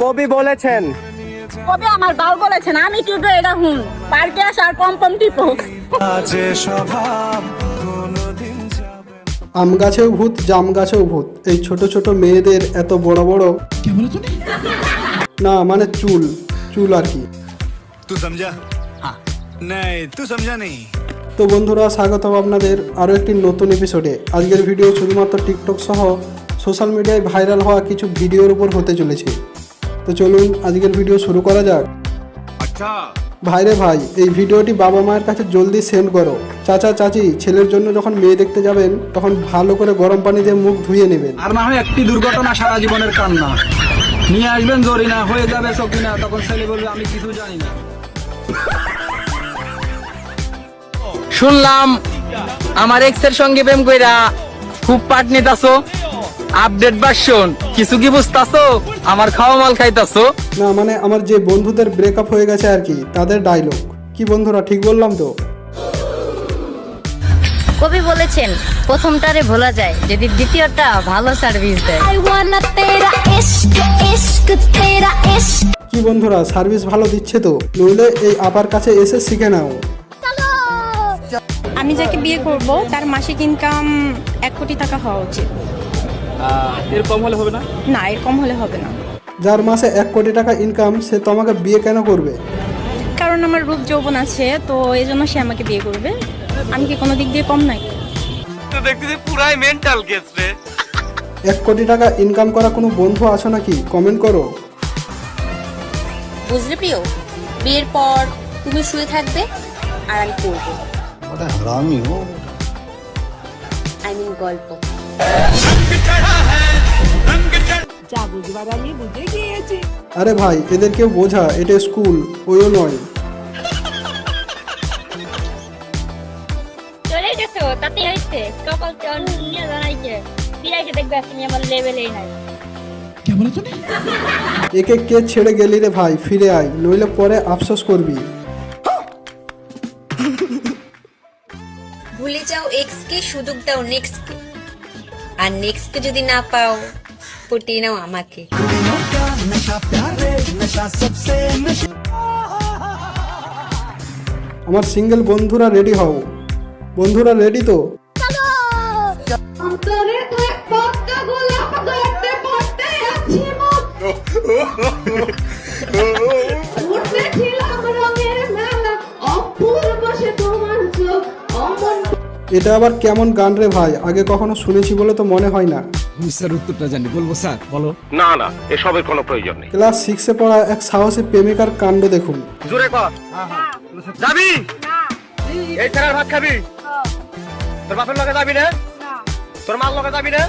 কবি বলেছেন। কবি আমার বাল বলেছেন আমি কিন্তু এটা হুন। পার্কে আসার কম আম গাছেও ভূত জাম গাছেও ভূত। এই ছোট ছোট মেয়েদের এত বড় বড় না মানে চুল। চুল আর কি। তো বন্ধুরা স্বাগতম আপনাদের আরও একটি নতুন এপিসোডে আজকের ভিডিও শুধুমাত্র টিকটক সহ সোশ্যাল মিডিয়ায় ভাইরাল হওয়া কিছু ভিডিওর উপর হতে চলেছে। তো চলুন আজকের ভিডিও শুরু করা যাক। আচ্ছা। ভাই রে ভাই এই ভিডিওটি বাবা মায়ের কাছে জলদি সেন্ড করো। চাচা চাচি ছেলের জন্য যখন মেয়ে দেখতে যাবেন তখন ভালো করে গরম পানি দিয়ে মুখ ধুয়ে নেবেন। আর না হয় একটি দুর্ঘটনা সারা জীবনের কান্না। নিয়ে আসবেন জরিনা হয়ে যাবে সকিনা তখন ছেলে বলবে আমি কিছু জানি না। শুনলাম আমার এক্সের সঙ্গে প্রেম কইরা খুব পাটনি দাসো আপডেট ভার্সন কিছু কি বুঝতাছো? আমার খাওয়া মাল খাইতাছো? না মানে আমার যে বন্ধুদের ব্রেকআপ হয়ে গেছে আর কি তাদের ডায়লগ কি বন্ধুরা ঠিক বললাম তো? কবি বলেছেন প্রথমটারে ভোলা যায় যদি দ্বিতীয়টা ভালো সার্ভিস দেয়। কি বন্ধুরা সার্ভিস ভালো দিচ্ছে তো? নইলে এই আপার কাছে এসে শিখে নাও। আমি যাকে বিয়ে করব তার মাসিক ইনকাম এক কোটি টাকা হওয়া উচিত। এর কম হলে হবে না? না এর কম হলে হবে না। যার মাসে এক কোটি টাকা ইনকাম সে তোমাকে বিয়ে কেন করবে? কারণ আমার রূপ যৌবন আছে তো এই জন্য সে আমাকে বিয়ে করবে। আমি কি কোনো দিক দিয়ে কম নাই এক কোটি টাকা ইনকাম করা কোনো বন্ধু আছো নাকি? কমেন্ট করো। বুঝলে প্রিয় বিয়ের পর তুমি শুয়ে থাকবে আর আমি করব আই মিন গল্প। আরে ভাই এদেরকেও বোঝা এটা স্কুল ওইও নয়। চলে গেছো তাতে হইছে কপাল চল নিয়ে জানাইছে বিরাইকে দেখবে তুমি আমার লেভেলেই নাই। একে কে ছেড়ে গেলি রে ভাই ফিরে আয় নইলে পরে আফসোস করবি। ভুলে যাও এক্স কে সুযোগ দাও নেক্সট কে আর নেক্সট যদি না পাও পটিয়ে নাও আমাকে। আমার সিঙ্গেল বন্ধুরা রেডি হও। বন্ধুরা রেডি তো এটা আবার কেমন গান রে ভাই? আগে কখনো শুনেছি বলে তো মনে হয় না। স্যার উত্তরটা জানি। বলব স্যার? বলো। না না এসবের কোনো প্রয়োজন নেই। ক্লাস সিক্সে পড়া এক সাহসী প্রেমিকার কাণ্ড দেখুন। জোরে কর। যাবি? এই ছেলের ভাত খাবি? তোর বাপের লগে যাবি না। তোর মার লগে যাবি না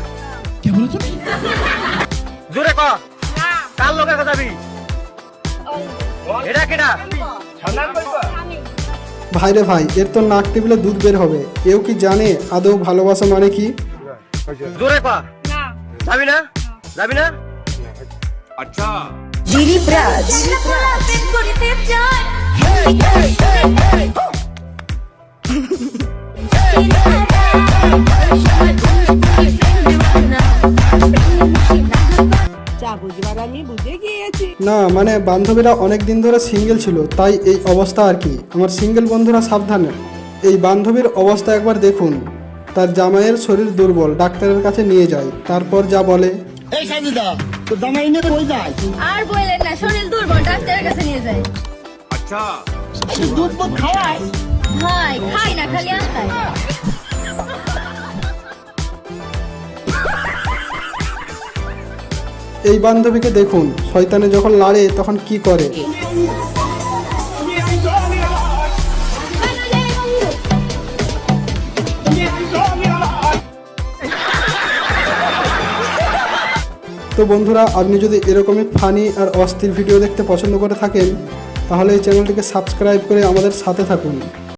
জোরে কর। কার লগে যাবি? এটা কেডা? ভাই রে ভাই এর তো নাক টিপলে দুধ বের হবে। কেউ কি জানে আদৌ ভালোবাসা মানে কি? জোরে পা। যাবি না? যাবি না? আচ্ছা। দিন যা বুঝবার আমি বুঝে গিয়েছি। না মানে বান্ধবীরা অনেক দিন ধরে সিঙ্গেল ছিল তাই এই অবস্থা আর কি। আমার সিঙ্গেল বন্ধুরা সাবধানে। এই বান্ধবীর অবস্থা একবার দেখুন। তার জামাইয়ের শরীর দুর্বল ডাক্তারের কাছে নিয়ে যায়। তারপর যা বলে এই সাজিদা তো জামাই নিয়ে কই যায়? আর বলেন না শরীর দুর্বল ডাক্তারের কাছে নিয়ে যায়। আচ্ছা। দুধ খাওয়াই হয় খাই না খালি আস্তায় এই বান্ধবীকে দেখুন। শয়তানে যখন লাড়ে তখন কি করে? তো বন্ধুরা, আপনি যদি এরকমই ফানি আর অস্থির ভিডিও দেখতে পছন্দ করে থাকেন, তাহলে এই চ্যানেলটিকে সাবস্ক্রাইব করে আমাদের সাথে থাকুন।